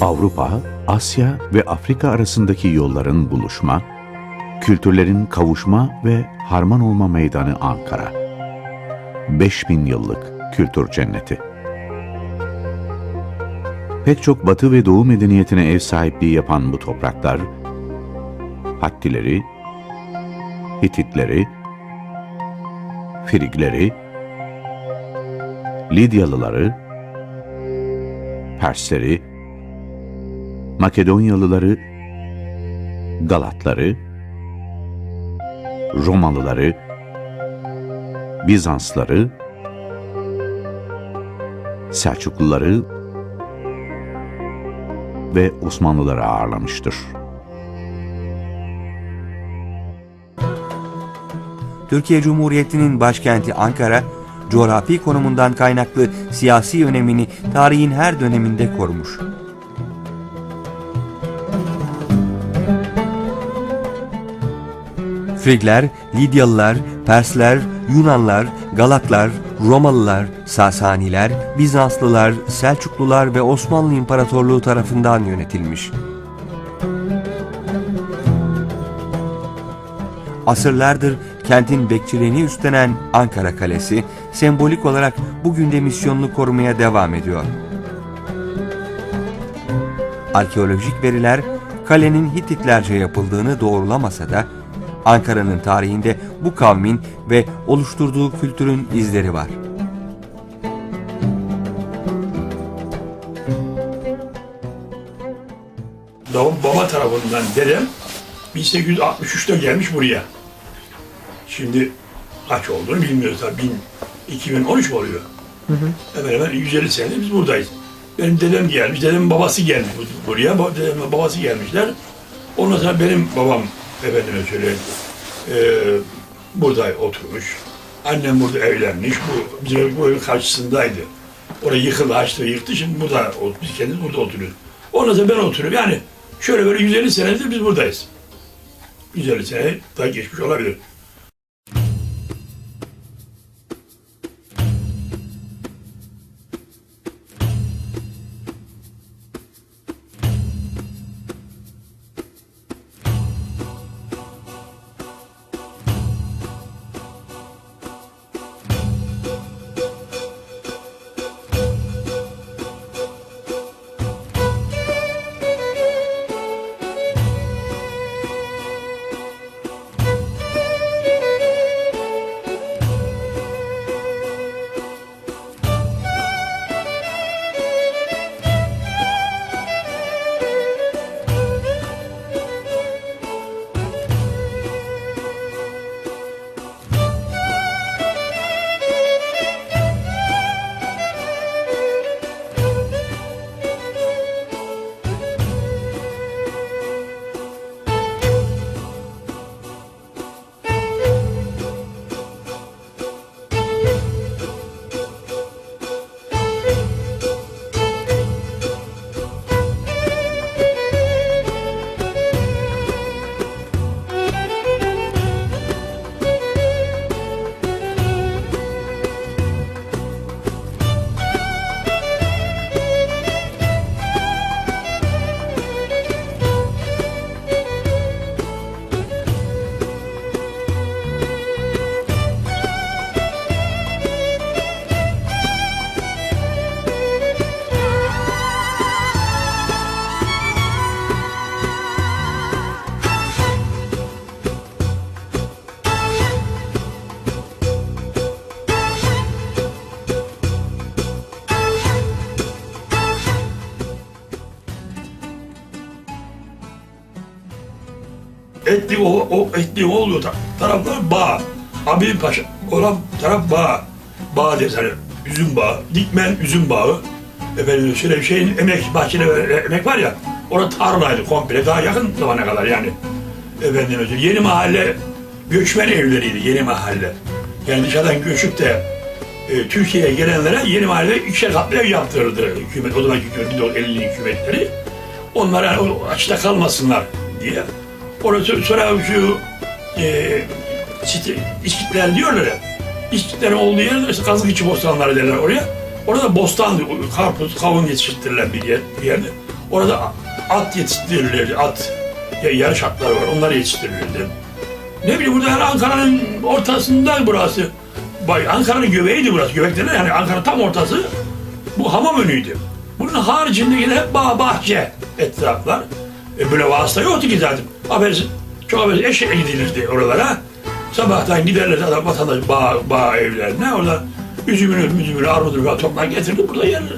Avrupa, Asya ve Afrika arasındaki yolların buluşma, kültürlerin kavuşma ve harman olma meydanı Ankara. 5000 yıllık kültür cenneti. Pek çok Batı ve Doğu medeniyetine ev sahipliği yapan bu topraklar, Hattileri, Hititleri, Frigleri, Lidyalıları, Persleri, Makedonyalıları, Galatları, Romalıları, Bizansları, Selçukluları ve Osmanlıları ağırlamıştır. Türkiye Cumhuriyeti'nin başkenti Ankara, coğrafi konumundan kaynaklı siyasi önemini tarihin her döneminde korumuş. Frigler, Lidyalılar, Persler, Yunanlar, Galatlar, Romalılar, Sasaniler, Bizanslılar, Selçuklular ve Osmanlı İmparatorluğu tarafından yönetilmiş. Asırlardır kentin bekçiliğini üstlenen Ankara Kalesi, sembolik olarak bugün de misyonunu korumaya devam ediyor. Arkeolojik veriler kalenin Hititlerce yapıldığını doğrulamasa da Ankara'nın tarihinde bu kavmin ve oluşturduğu kültürün izleri var. Babam, baba tarafından dedem 1863'te gelmiş buraya. Şimdi kaç olduğunu bilmiyoruz tabii. Bin- 2013 mu oluyor? Hemen hemen 150 senedir biz buradayız. Benim dedem gelmiş, dedemin babası gelmiş bu- buraya, dedemin babası gelmişler. Ondan sonra benim babam, efendime söyleyeyim, eee burada oturmuş. Annem burada evlenmiş, bu bizim bu evin karşısındaydı. Orayı yıkıldı, açtı, yıktı. Şimdi burada, biz kendimiz burada oturuyoruz. Ondan sonra ben oturuyorum. Yani şöyle böyle 150 senedir biz buradayız. 150 sene daha geçmiş olabilir. Etli o, o etli olduğu ta- taraflar bağ. Abi Paşa olan taraf bağ. Bağ hani üzüm bağı, dikmen üzüm bağı. Efendim şöyle şeyin emek, bahçede emek var ya, orada tarlaydı komple daha yakın zamana kadar yani. Efendim yeni mahalle göçmen evleriydi yeni mahalle. Yani dışarıdan göçüp de e, Türkiye'ye gelenlere yeni mahalle ikişer katlı ev yaptırırdı hükümet, o zamanki hükümet, o 50'li hükümetleri. Onlar yani o açta kalmasınlar diye. Orası şu e, İskitler diyorlar ya. İskitlerin olduğu yerde işte kazık içi bostanları derler oraya. Orada bostan, karpuz, kavun yetiştirilen bir, yer, bir yerde. Orada at yetiştirilirdi, at. Ya- Yarış atları var, onlar yetiştirilirdi. Ne bileyim burada yani Ankara'nın ortasında burası. Bay Ankara'nın göbeğiydi burası. Göbek derler yani Ankara tam ortası. Bu hamam önüydü. Bunun haricinde yine hep bağ, bahçe etraflar. E böyle vasıta yoktu ki zaten. Çok habersiz eşeğe gidilirdi oralara. Sabahtan giderler adam vatandaş bağ, bağ evlerine. Orada üzümünü, müzümünü, armudunu falan toplar getirdi burada yerler.